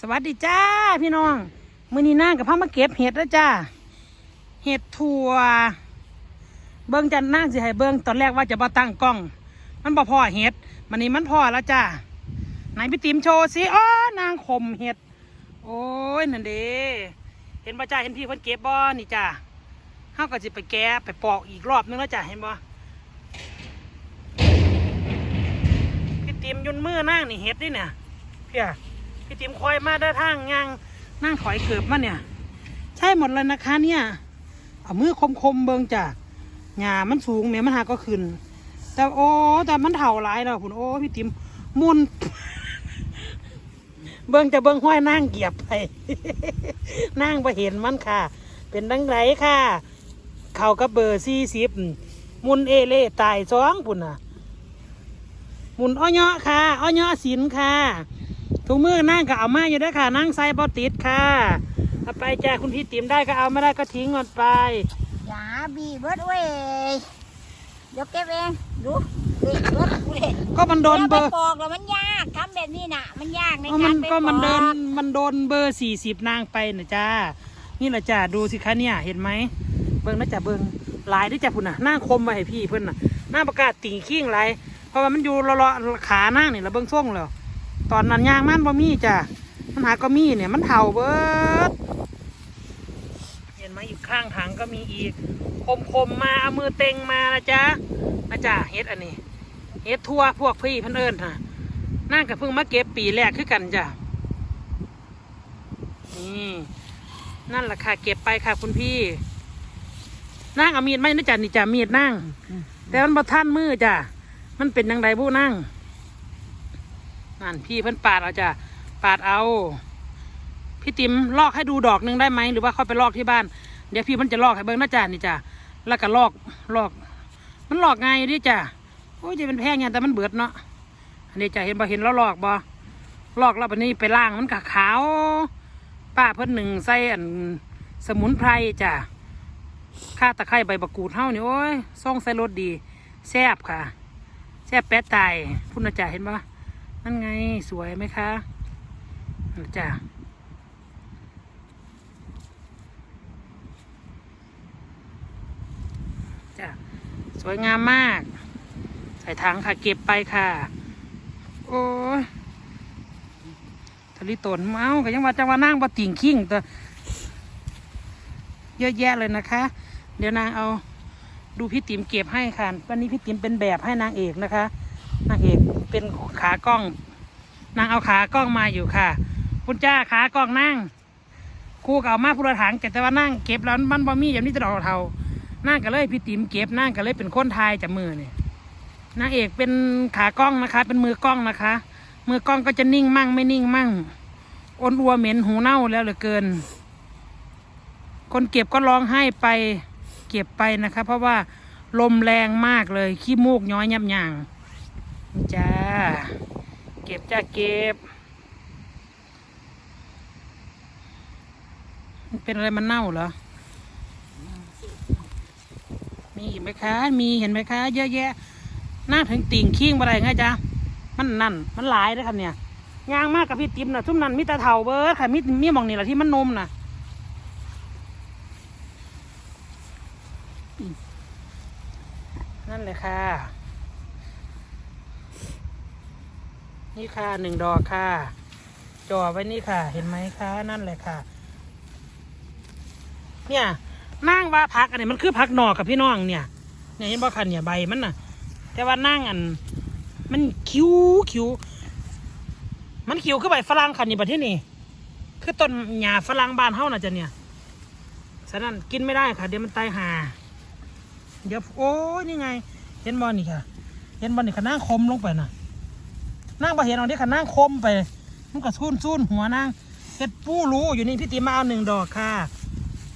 สวัสดีจ้าพี่น้องมือนี้นั่งกับพ่อมาเก็บเห็ดแล้วจ้าเห็ดถั่ว เบิ้งจันนั่งสิให้เบิ้งตอนแรกว่าจะมาตั้งกล้อง มันบ่พอเห็ดมันนี้มันพอแล้วจ้าไหนพี่ติ๋มโชว์สิอ๋อนางคมเห็ด โอ้ยนั่นเด้เห็นบ่จ้าเห็นพี่เพิ่นเก็บบ่นี่จ้าเฮาก็สิไปแกะไปปอกอีกรอบนึงแล้วจ้าเห็นบ่พี่ติ๋มยุนมือนั่งนี่เห็ดนี่เนี่ยเพี่ย พี่ติ๋มคอยมาได้ทางยังนั่งถอยเกือบมาเนี่ย ใช่หมดเลยนะคะเนี่ยเอามือคมๆเบิงจ้ะหญ้ามันสูงแม่มันหาก็ขึ้น แต่โอ้แต่มันเถ่าหลายแล้วคุณโอ้พี่ติ๋มมุนเบิงจะเบิงห้อยนั่งเหยียบไปนั่งไปเห็นมันค่ะ เป็นดังไรค่ะ เข่ากับเบอร์สี่สิบมุนเอเล่ตายสองปุ่นน่ะ มุนอ้อยอค่ะอ้อยอสินค่ะ ถุงมือนั่งก็เอามาอยู่ด้วยค่ะ นั่งใส่บอติดค่ะเอาไปจ้าคุณพี่ติ๋มได้ก็เอาไม่ได้ก็ทิ้งหมดไปอย่าบีเบิดเว้ยเดี๋ยวเก็บเองดูเด็กเบิดกูเด็กก็มันโดนเบอร์ปอกแล้วมันยากทำแบบนี้น่ะ มันยากในก็กามัรนไปก็มันปเดิอนกมันโดนเบอร์สี่สิบนางไปนะจ้านี่แหละจ้าดูสิคะเนี่ยเห็นไหมเบิ้งนะจ้าเบิ้งหลายด้วยจ้าพุ่นน่ะหน้าคมมาให้พี่เพิ่นน่ะหน้าประกาศติ่งขิ้งไรเพราะว่ามันอยู่เลาะๆขานั่งนี่แล้วเบิ้งส่งแล้ว ตอนนั้นยางมันบ่มีจ้ามันหาก็มีเนี่ยมันเห่าเบิดเห็นไหมอยู่ข้างถังก็มีอีกคมคมๆมาเอามือเต็งมานะจ๊ะนะจ๊ะเฮ็ดอันนี้เฮ็ดทั่วพวกพี่เพันเอิญค่ะนั่งกับเพิ่งมาเก็บปีแรกคือกันจ้ะนี่นั่นแหละค่ะเก็บไปค่ะคุณพี่นั่งเอามีดไหมนะจ๊ะนี่จ้ะมีดนั่งแต่มันบ่ท่านมือจ้ะมันเป็นยังไงบู้นั่ง นั่นพี่เพิ่นปาดเอาจ้ะปาดเอา พี่ติ๋มลอกให้ดูดอกหนึงได้ไหมหรือว่าค่อยไปลอกที่บ้าน เดี๋ยวพี่มันจะลอกให้เบิ้งนะจ๊ะนี่จ้ะแล้วก็ลอกลอก มันลอกไงดิจ้ะโอ้ยจะเป็นแพงไงแต่มันเบิดเนาะอันนี้จ้ะเห็นบ่เห็นแล้วลอกบ่ลอกแล้วบันนี้ไปล่างมันกะขาวป้าเพิ่นหนึ่งใส่อันสมุนไพรจ้ะข้าตะไคร้ใบมะกรูดเฮานี่โอ้ยซ่องใส่รสดีแซ่บค่ะแซ่บแป๊ะตายพุ่นนะจ้ะเห็นบ่ นั่นไงสวยไหมคะจ้ะจ้ะสวยงามมาก ใส่ถังค่ะ เก็บไปค่ะ โอ้ทะลิตนเมาก็ยังว่าจังว่านั่งบ่ติ่งขิ้งแต่เยอะแยะเลยนะคะ เดี๋ยวนางเอาดูพี่ติ๋มเก็บให้ค่ะ วันนี้พี่ติ๋มเป็นแบบให้นางเอกนะคะ นางเอก เป็นขากล้อง นางเอาขากล้องมาอยู่ค่ะคุณจ้าขากล้องนั่งครูก็เอามาพูดถังแต่ว่านั่งเก็บแล้วมันบ่มีอย่างนี้จะดอกเทานางก็เลยพี่ติ๋มเก็บนางก็เลยเป็นคนไทยจากมือเนี่ยนางเอกเป็นขากล้องนะคะ เป็นมือกล้องนะคะ มือกล้องก็จะนิ่งมั่งไม่นิ่งมั่งอนอัวเหม็นหูเน่าแล้วเหลือเกิน คนเก็บก็ร้องไห้ไปเก็บไปนะคะ เพราะว่าลมแรงมากเลยขี้มูกย้อยยับยั้งจ้า เก็บจ้าเก็บ มันเป็นอะไรมันเน่าเหรอ มีอีกไหมคะ มีเห็นไหมคะ เยอะแยะหน้าถึงติ่งขิ้งอะไรไงจ๊ะ มันนั่น มันหลายเลยครับเนี่ยยางมากกับพี่ติ๋มนะทุ่มนั้นมีตาเถาเบิร์ดค่ะมีมีมองนี่แหละที่มันนมนะนั่นเลยค่ะ นี่ค่ะหนึ่งดอกค่ะจ่อไว้นี่ค่ะ เห็นไหมคะนั่นเลยค่ะ เนี่ยนั่งว่าพักอันนี้มันคือพักหนอกกับพี่น้องเนี่ย เนี่ยเห็นบ่คันเนี่ยใบมันน่ะ แต่ว่านั่งอัน มันคิ้วคิ้วมันคิ้วคือใบฝรั่งคันนี่ประเทศนี้คือต้นหญ้าฝรั่งบ้านเฮาน่ะจ้ะเนี่ยฉะนั้นกินไม่ได้ค่ะเดี๋ยวมันตายหาเดี๋ยวโอ้ยนี่ไง เห็นบอลนี่ค่ะ เห็นบอลนี่ค่ะนั่งคมลงไปน่ะ นั่งบ่เห็นเอาที่ค่ะนั่งคมไปมันก็ซุ่นซุ่นหัวนั่งเฮ็ดปู้รู้อยู่นี่พี่ติมาเอาหนึ่งดอกค่ะ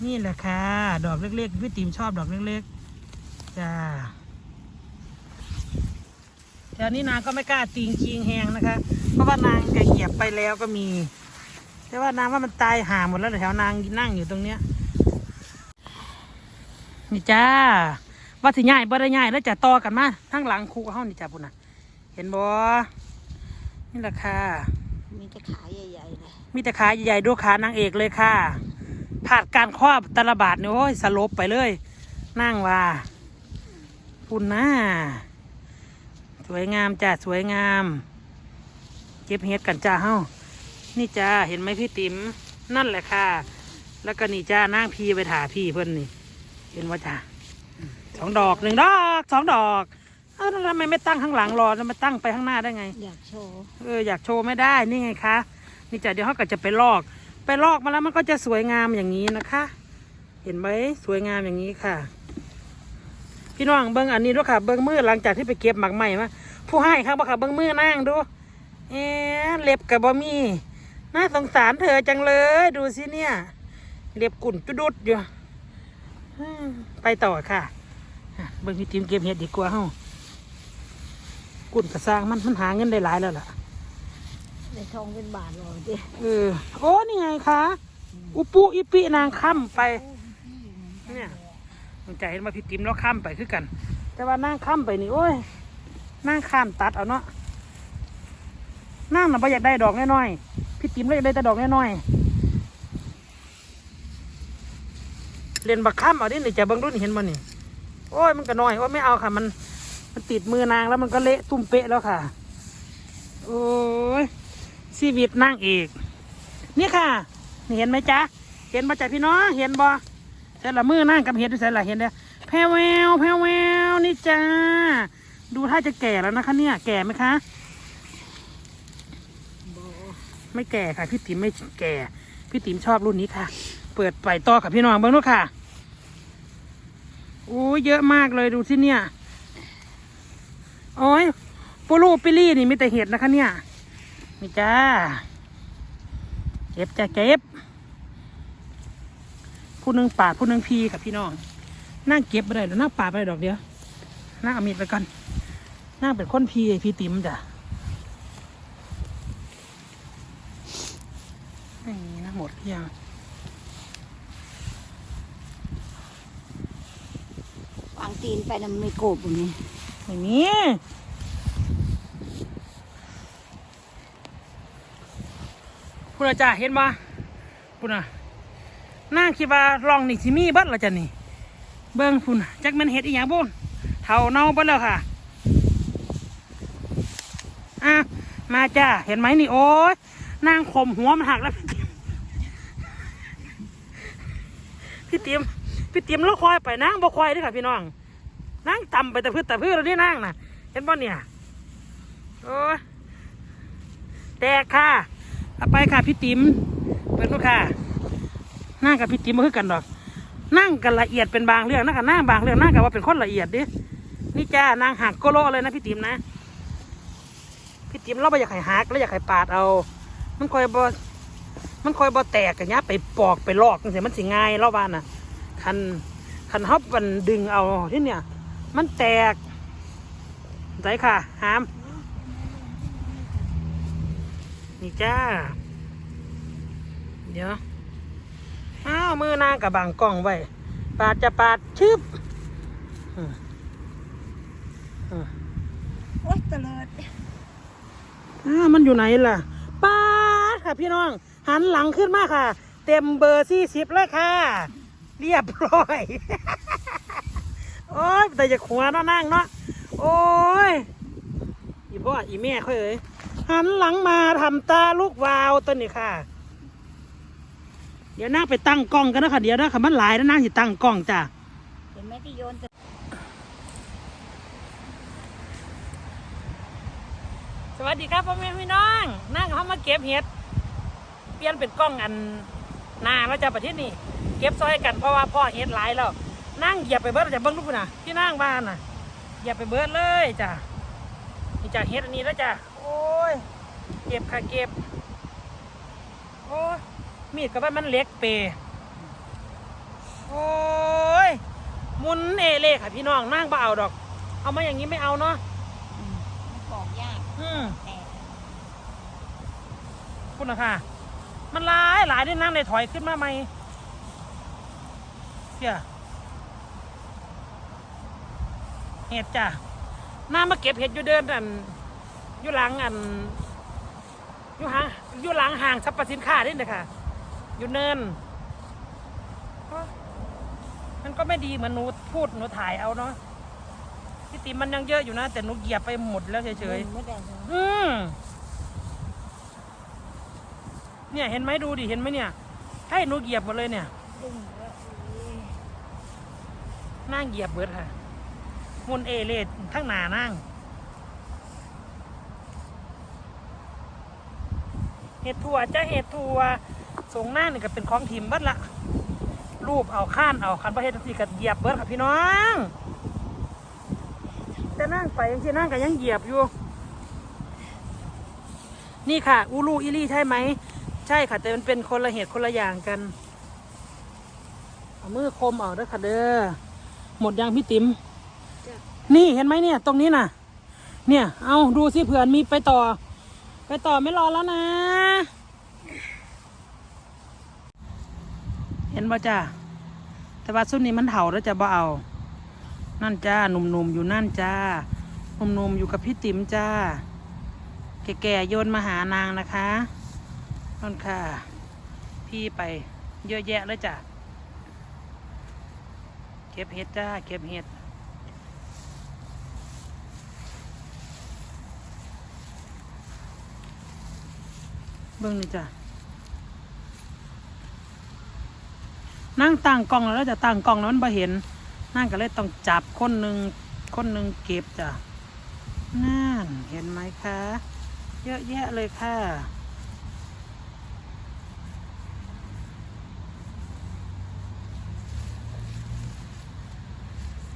นี่แหละค่ะ ดอกเล็กๆพี่ติ๋มชอบดอกเล็กๆจ้าแถวนี้นางก็ไม่กล้าติงคิงแหงนะคะ เพราะว่านางก็เหยียบไปแล้วก็มี แต่ว่านางว่ามันตายห่าหมดแล้วแถวนางนั่งอยู่ตรงเนี้ยนี่จ้าว่าสิง่ายบ่ได้ง่ายแล้วจะต่อกันมาทั้งหลังคูเฮานี่จ้าพุ่นนะเห็นบ่ นี่แหละค่ะ มีแต่ขาใหญ่ๆเลยมีแต่ขาใหญ่ๆดูขานางเอกเลยค่ะผ่านการครอบแตละบาทเนี่ยโอ้ยสลบไปเลย นั่งว่าปุ่นหน้าสวยงามจ้าสวยงาม เก็บเฮ็ดกันจ้าเฮ้านี่จ้าเห็นไหมพี่ติ๋มนั่นแหละค่ะ แล้วก็นี่จ้านั่งพี่ไปถ่าพี่เพิ่นนี่ เห็นว่าจ้าสองดอกหนึ่งดอกสองดอก เอ้าแล้วทำไมไม่ตั้งข้างหลังรอแล้วมาตั้งไปข้างหน้าได้ไง อยากโชว์เอออยากโชว์ไม่ได้นี่ไงคะนี่จ้ะเดี๋ยวเขาก็จะไปลอก ไปลอกมาแล้วมันก็จะสวยงามอย่างนี้นะคะ เห็นไหมสวยงามอย่างนี้ค่ะ พี่น้องเบิ้งอันนี้ด้วยค่ะ เบิ้งมือหลังจากที่ไปเก็บหมักใหม่มาผู้ให้ครับบ่ค่ะเบิ้งมือนั่งดูเอ๊ะเล็บกับบะมีน่าสงสารเธอจังเลย ดูสิเนี่ย เล็บกุ่นจุดุดอยู่อืมไปต่อค่ะอะเบิ้งพี่ติมเก็บเห็ดดีกว่าเฮ้า กุ่นกระซังมันมันหาเงินได้หลายแล้วล่ะได้ทองเป็นบาทเลยดิเออโอ้นี่ไงคะอุปุอิปินางค่ำไปเนี่ยมันใจเห็นมาพี่ติ๋มแล้วค่ำไปคือกัน แต่ว่านางค่ำไปนี่โอ้ยนางข้ามตัดเอาเนาะนางน่ะบ่อยากได้ดอกน้อยๆพี่ติ๋มเลยอยากได้แต่ดอกน้อยๆเรียนบักค่ำเอาดินี่จะเบิ่งรุ่นเห็นบ่นี่โอ้ยมันก็น้อยโอ้ยไม่เอาค่ะมัน มันติดมือนางแล้วมันก็เละตุ้มเป๊ะแล้วค่ะ โอ้ยชีวิตนางเอกนี่ค่ะ เห็นไหมจ๊ะ เห็นบ่จ๊ะพี่น้องเห็นบ่แต่ละมือนั่งกับเห็ดด้วยใส่ละเห็นเด้อแพรวแววแพรวแววนี่จ้า ดูถ้าจะแก่แล้วนะคะเนี่ย แก่ไหมคะไม่แก่ค่ะพี่ติ๋มไม่แก่ พี่ติ๋มชอบรุ่นนี้ค่ะ เปิดไปต่อกับพี่น้องเบิ้งดูค่ะโอ้ยเยอะมากเลยดูสิเนี่ย โอ้ยปูรูปิลี่นี่มีแต่เห็ดนะคะเนี่ยนี่จ้าเก็บจ้าเก็บผู้หนึ่งปาดผู้หนึ่งพีกับพี่น้องนั่งเก็บไปได้หรือนั่งปาดไปได้ดอกเดียวนั่งอมีดไปก่อนนั่งเป็นคนพีพี่ติ๋มจ้ะไม่มีนะหมดยังวางตีนไปนะมันไม่โกบอย่างนี้ ไม่มีคุณอาจารย์เห็นบ่คุณอะนั่งคิดว่าลองนี่สิมีบัดละจ้ะนี่ เบิ่งคุณน่ะจักมันเห็ดอีหยังบุญเท่าเน่าบัดแล้วค่ะอะมาจ้าเห็นไหมนี่โอ้ยนางข่มหัวมันหักแล้วพี่เติ๋มพี่เติ๋มพี่ติ๋มแล้วคอยไปนางบ่คอยด้วยค่ะพี่น้อง นั่งต่ำไปแต่พื้นแต่พื้นเราที่นั่งนะเห็นป่ะเนี่ยโอ้แตกค่ะเอาไปค่ะพี่ติ๋มเป็นลูกค่ะนั่งกับพี่ติ๋มมาคือกันดอก นั่งกันละเอียดเป็นบางเรื่องนั่งกับนั่งบางเรื่องนั่งกับว่าเป็นคนละเอียดดินี่จ้านางหักโกโลเลยนะพี่ติ๋มนะพี่ติ๋มเราไปอยากให้หักแล้วอยากให้ปาดเอา มันคอยบอมันคอยบอแตกกันเนี้ยไปปอกไปลอกจังสิมันสิง่ายเล่าบ้านน่ะคันคันฮับมันดึงเอาที่เนี่ย มันแตกใจค่ะ หาม นี่จ้า เดี๋ยว อ้าว มือนางกับบังกล้องไว้ ปาดจะปาดชึบอืมอืมโอ๊ยตะเลิดอ้าวมันอยู่ไหนล่ะปาดค่ะพี่น้อง หันหลังขึ้นมาค่ะ เต็มเบอร์สี่สิบเลยค่ะ เรียบร้อย โอ้ยแต่จะขวาเนาะนั่งเนาะโอ้ยอีพ่ออีแม่ค่อยเอ้ยหันหลังมาทำตาลูกวาวตัวนี้ค่ะ เดี๋ยวนั่งไปตั้งกล้องกันนะค่ะเดี๋ยวนะค่ะมันหลายนะนั่งสิตั้งกล้องจ้ะเห็นไหมที่โยนสวัสดีครับพ่อแม่พี่น้องนั่งเขามาเก็บเห็ดเปลี่ยนเป็นกล้องอันหนาแล้วจะประเทศนี้เก็บซอยกันเพราะว่าพ่อเห็ดหลายแล้ว นั่งเหยียบไปเบิร์ดจะเบิ้งลูกนะที่นั่งบ้านน่ะเหยียบไปเบิร์ดเลยจ้ะนี่จากเห็ดอันนี้แล้วจ้ะโอ้ยเก็บค่ะเก็บโอ้ยมีดกับมันเล็กเปโอ้ยหมุนเอเล่ค่ะพี่น้องนั่งบ่เอาดอก เอามาอย่างนี้ไม่เอาเนาะอืมมันปอกยากอืมแต่คุณนะค่ะมันหลายหลายด้วยนั่งในถอยขึ้นมาไหมเดี๋ยว เห็ดจ้ะน้ามาเก็บเห็ดอยู่เดินอันอยู่หลังอันอยู่หางอยู่หลังห่างสรรพสินค้านี่เลยค่ะอยู่เนินมันก็ไม่ดีเหมือนหนูพูดหนูถ่ายเอาเนาะพี่ติมมันยังเยอะอยู่นะ แต่หนูเหยียบไปหมดแล้วเฉยไม่ได้เลยๆอืมเนี่ยเห็นไหมดูดิเห็นไหมเนี่ย ให้หนูเหยียบหมดเลยเนี่ยดึงเบิดเลยนั่งเหยียบเบิดค่ะ มุนเอเลดทั้งหนานั่งเห็ดถั่วจ้าเห็ดถั่วสงหน้านี่ก็เป็นของทิมเบิดละรูปเอาข้านเอาคันประเทศที่ก็เหยียบเบิดค่ะพี่น้องแต่นั่งไปยังที่นั่งก็ยังเหยียบอยู่ นี่ค่ะ อูรูอิลี่ใช่ไหม ใช่ค่ะ แต่มันเป็นคนละเหตุคนละอย่างกันเอามือคมเอาเด้อค่ะเด้อหมดยังพี่ติ๋ม นี่เห็นไหมเนี่ย ตรงนี้น่ะ เนี่ย เอาดูสิเผื่อนมีไปต่อ ไปต่อไม่รอแล้วนะ เห็นบ่จ้าแต่ว่าสุดนี้มันเถาแล้วจะบ่เอา นั่นจ้าหนุ่มๆอยู่นั่นจ้าหนุ่มๆอยู่กับพี่ติ๋มจ้า แก่ๆโยนมาหานางนะคะนั่นค่ะ พี่ไปเยอะแยะเลยจ้ะ เก็บเห็ดจ้า เก็บเห็ด เบิ่งนี่จ้ะนั่งตั้งกล้องแล้วแล้วจะตั้งกล้องแล้วมันบ่เห็นนั่งก็เลยต้องจับคนหนึ่งคนหนึ่งเก็บจ้ะนั่นเห็นไหมคะ เยอะแยะเลยค่ะ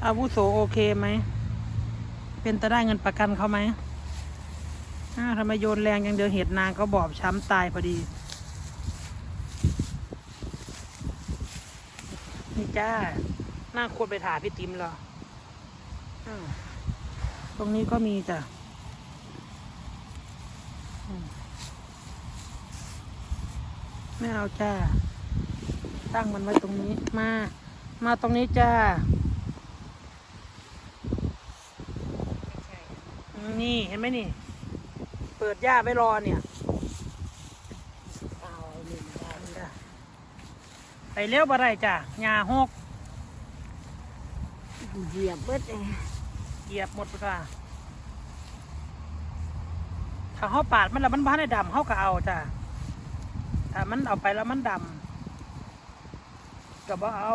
อาวุโสโอเคไหม เป็นจะได้เงินประกันเขาไหม อ้าวทำไมโยนแรงย่างเดียวเห็ดนางก็บอบช้ำตายพอดี นี่จ้าน้าควรไปถ่ายพี่ติมเหรออ้าตรงนี้ก็มีจ้ะไม่เอาจ้า ตั้งมันไว้ตรงนี้มา มาตรงนี้จ้า นี่ เห็นไหมนี่ ปิดหญ้าไว้รอเนี่ยเอาหนึ่งได้ไปเร็วบ่ได้จ้ะหญ้าหกเหยียบเบิดเลยเหยียบหมดค่ะถ้าเขาปาดมันแล้วมันบ้านในดำเขาก็เอาจ้ะถ้ามันเอาไปแล้วมันดำก็บ่เอา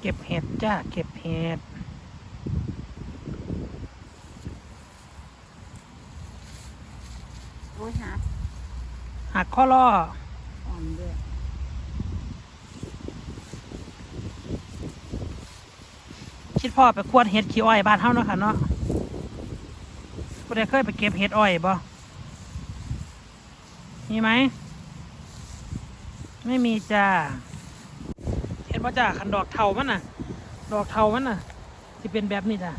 เก็บเห็ด จ้าเก็บเห็ดโอ้ยหักหักข้อล่ออ่อนด้วยคิดพ่อไปควดเห็ดขี้อ้อยบ้านเฮาเนาะค่ะเนาะผู้ใดเคยไปเก็บเห็ดอ้อยบ่มีไหม ไม่มีจ้า เห็นบ่จ้าขันดอกเทามันน่ะ ดอกเทามันน่ะที่เป็นแบบนี้จ้ะ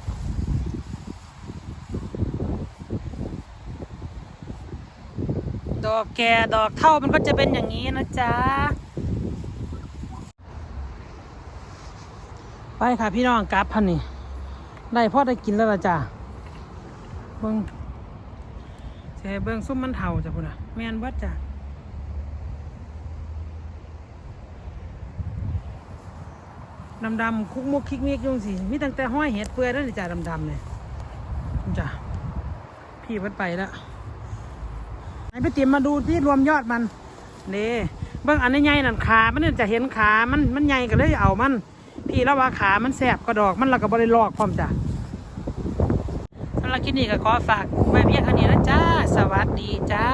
ดอกแก่ดอกเท่ามันก็จะเป็นอย่างนี้นะจ๊ะ ไปค่ะพี่น้องกลับพันนี่ได้พ่อได้กินแล้วละจ้ะเบิ้งเจ๊เบิ้งซุ้มมันเทาจ้ะพุ่นอะแมนเบิดจ้ะ ดำดำคุกมุกคิกมิกยุงสิมีตั้งแต่ห้อยเห็ดเปื่อยแล้วนี่จ้ะดำดำเลยจ้ะพี่เบิดไปแล้วไหนไปเตรียมมาดูที่รวมยอดมันเน่เบิ้องอันนี้ใหญ่นั่นขา มันเนี่ยจะเห็นขามันมันใหญ่ก็เลยเอามัน พี่แล้วว่าขามันแสบกระดอกมันเราก็บริลอกพร้อมจ้ะสำหรับคลิปนี้ก็ขอฝากไว้เพียงเท่านี้นะจ้า สวัสดีจ้า